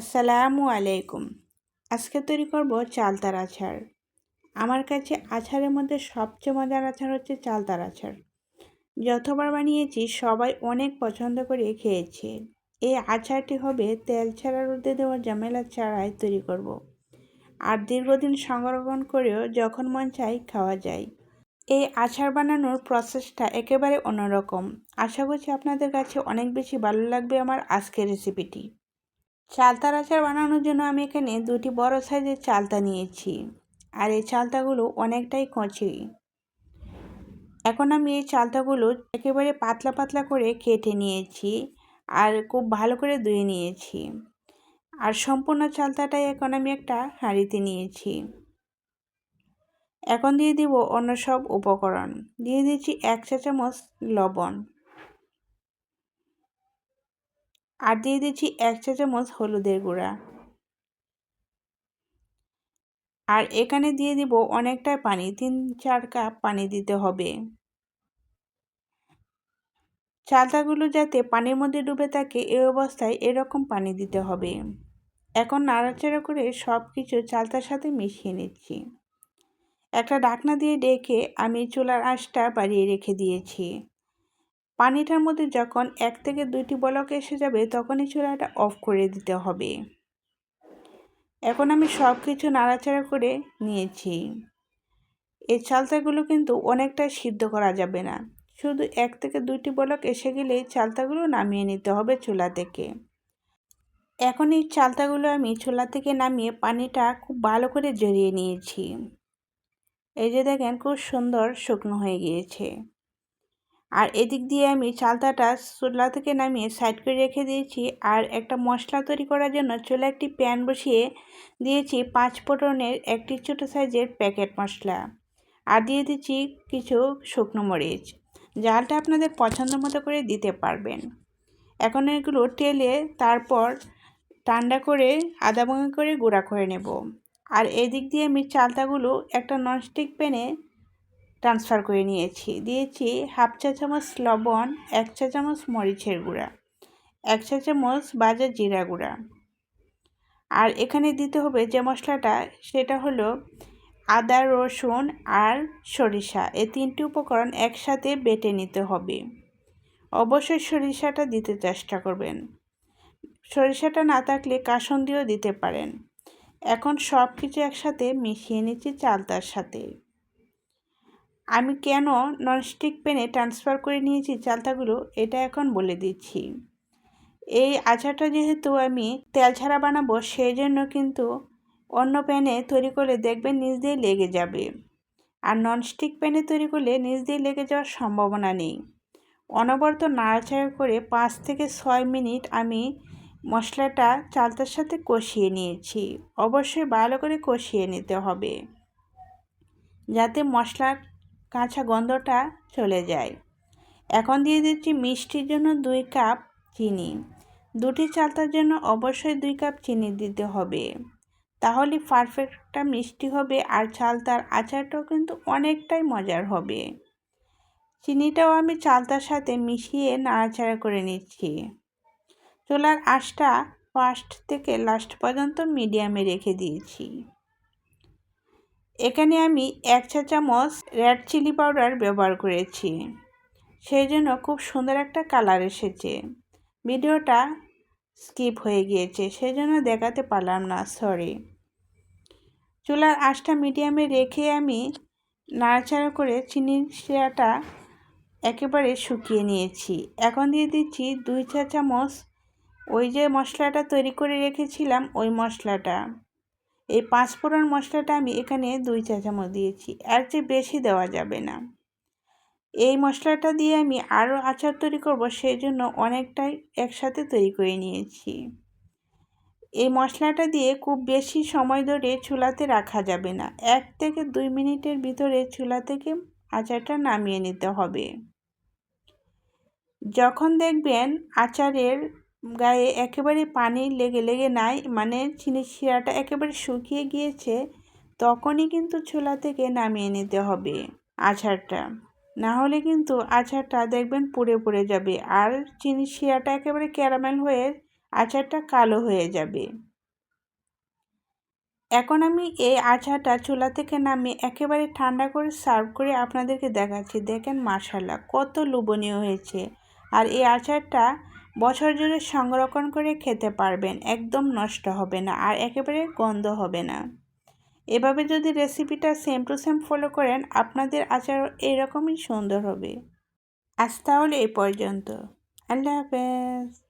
আসসালামু আলাইকুম। আজকে তৈরি করব চালতার আচার। আমার কাছে আচারের মধ্যে সবচেয়ে মজার আচার হচ্ছে চালতার আচার। যতবার বানিয়েছি, সবাই অনেক পছন্দ করে খেয়েছে। এই আচারটি হবে তেল ছাড়া রোদে দেওয়ার ঝামেলা ছাড়াই তৈরি করব। আর দীর্ঘদিন সংরক্ষণ করেও যখন মন চাই খাওয়া যায়। এই আচার বানানোর প্রসেসটা একেবারে অন্যরকম। আশা করছি আপনাদের কাছে অনেক বেশি ভালো লাগবে আমার আজকের রেসিপিটি। চালতার আচার বানানোর জন্য আমি এখানে দুটি বড় সাইজের চালতা নিয়েছি। আর এই চালতাগুলো অনেকটাই কচি। এখন আমি এই চালতাগুলো একেবারে পাতলা পাতলা করে কেটে নিয়েছি আর খুব ভালো করে ধুয়ে নিয়েছি। আর সম্পূর্ণ চালতাটাই এখন আমি একটা হাঁড়িতে নিয়েছি। এখন দিয়ে দিব অন্য সব উপকরণ। দিয়ে দিয়েছি এক চা চামচ লবণ। আর দিয়ে দিচ্ছি এক চা চামচ হলুদের গুঁড়া। আর এখানে দিয়ে দিব অনেকটাই পানি, তিন চার কাপ পানি দিতে হবে। চালতাগুলো যাতে পানির মধ্যে ডুবে থাকে এই অবস্থায় এরকম পানি দিতে হবে। এখন নাড়াচাড়া করে সব কিছু চালতার সাথে মিশিয়ে নিচ্ছি। একটা ঢাকনা দিয়ে ডেকে আমি চুলার আঁশটা বাড়িয়ে রেখে দিয়েছি। পানিটার মধ্যে যখন এক থেকে দুইটি বলক এসে যাবে, তখনই চুলাটা অফ করে দিতে হবে। এখন আমি সব কিছু নাড়াচাড়া করে নিয়েছি। এই চালতাগুলো কিন্তু অনেকটা সিদ্ধ করা যাবে না। শুধু এক থেকে দুইটি বলক এসে গেলে চালতাগুলো নামিয়ে নিতে হবে চুলা থেকে। এখন এই চালতাগুলো আমি চুলা থেকে নামিয়ে পানিটা খুব ভালো করে জড়িয়ে নিয়েছি। এই যে দেখেন, খুব সুন্দর শুকনো হয়ে গিয়েছে। আর এদিক দিয়ে আমি চালতাটা চুলা থেকে নামিয়ে সাইড করে রেখে দিয়েছি। আর একটা মশলা তৈরি করার জন্য চুলা একটি প্যান বসিয়ে দিয়েছি পাঁচ ফোটনের একটি ছোটো সাইজের প্যাকেট মশলা। আর দিয়ে দিচ্ছি কিছু শুকনো মরিচ। জালটা আপনাদের পছন্দ মতো করে দিতে পারবেন। এখন এগুলো টেলে তারপর ঠান্ডা করে আদা ভাঙা করে গুঁড়া করে নেব। আর এদিক দিয়ে আমি চালতাগুলো একটা ননস্টিক প্যানে ট্রান্সফার করে নিয়েছি। দিয়েছি হাফ চা চামচ লবণ, এক চা চামচ মরিচের গুঁড়া, এক চা চামচ বাজা জিরা গুঁড়া। আর এখানে দিতে হবে যে মশলাটা, সেটা হলো আদা, রসুন আর সরিষা। এই তিনটি উপকরণ একসাথে বেটে নিতে হবে। অবশ্যই সরিষাটা দিতে চেষ্টা করবেন। সরিষাটা না থাকলে কাসন দিয়েও দিতে পারেন। এখন সব কিছু একসাথে মিশিয়ে নিচ্ছি চালতার সাথে। আমি কেন ননস্টিক প্যানে ট্রান্সফার করে নিয়েছি চালতাগুলো, এটা এখন বলে দিচ্ছি। এই আচারটা যেহেতু আমি তেল ছাড়া বানাবো সেই জন্য কিন্তু অন্য প্যানে তৈরি করলে দেখবেন নিজ দিয়ে লেগে যাবে। আর ননস্টিক প্যানে তৈরি করলে নিজ দিয়ে লেগে যাওয়ার সম্ভাবনা নেই। অনবরত নাড়াচাড়া করে পাঁচ থেকে ছয় মিনিট আমি মশলাটা চালতার সাথে কষিয়ে নিয়েছি। অবশ্যই ভালো করে কষিয়ে নিতে হবে। যাতে মশলার কাঁচা গন্ধটা চলে যায়। এখন দিয়ে দিচ্ছি মিষ্টির জন্য দুই কাপ চিনি। দুটি চালতার জন্য অবশ্যই দুই কাপ চিনি দিতে হবে। তাহলে পারফেক্টটা মিষ্টি হবে আর চালতার আচারটাও কিন্তু অনেকটাই মজার হবে। চিনিটাও আমি চালতার সাথে মিশিয়ে নাড়াচাড়া করে নিচ্ছি। চুলার আঁচটা ফার্স্ট থেকে লাস্ট পর্যন্ত মিডিয়ামে রেখে দিয়েছি। এখানে আমি এক চা চামচ রেড চিলি পাউডার ব্যবহার করেছি। সেই জন্য খুব সুন্দর একটা কালার এসেছে। ভিডিওটা স্কিপ হয়ে গিয়েছে, সেই জন্য দেখাতে পারলাম না, সরি। চুলার আঁচটা মিডিয়ামে রেখে আমি নাড়াচাড়া করে চিনির শিরাটা একেবারে শুকিয়ে নিয়েছি। এখন দিয়ে দিচ্ছি দুই চা চামচ ওই যে মশলাটা তৈরি করে রেখেছিলাম, ওই মশলাটা। এই পাঁচফোড়ন মশলাটা আমি এখানে দুই চা চামচ দিয়েছি। এর চেয়ে বেশি দেওয়া যাবে না। এই মশলাটা দিয়ে আমি আরও আচার তৈরি করব সেই জন্য অনেকটাই একসাথে তৈরি করে নিয়েছি। এই মশলাটা দিয়ে খুব বেশি সময় ধরে চুলাতে রাখা যাবে না। এক থেকে দুই মিনিটের ভিতরে চুলা থেকে আচারটা নামিয়ে নিতে হবে। যখন দেখবেন আচারের গায়ে একেবারে পানি লেগে লেগে নাই মানে চিনি শিরাটা একেবারে শুকিয়ে গিয়েছে, তখনই কিন্তু চুলা থেকে নামিয়ে নিতে হবে আচারটা না হলে কিন্তু আচারটা দেখবেন পুড়ে পুড়ে যাবে আর চিনি শিরাটা একেবারে ক্যারামেল হয়ে আচারটা কালো হয়ে যাবে। এখন আমি এই আচারটা চুলা থেকে নামিয়ে একেবারে ঠান্ডা করে সার্ভ করে আপনাদেরকে দেখাচ্ছি। দেখেন মার্শাল্লাহ কত লোভনীয় হয়েছে। আর এই আচারটা বছর জুড়ে সংরক্ষণ করে খেতে পারবেন, একদম নষ্ট হবে না আর একেবারে গন্ধ হবে না। এভাবে যদি রেসিপিটা সেম টু সেম ফলো করেন, আপনাদের আচার এরকমই সুন্দর হবে। আজ তাহলে এই পর্যন্ত। আল্লাহ হাফেজ।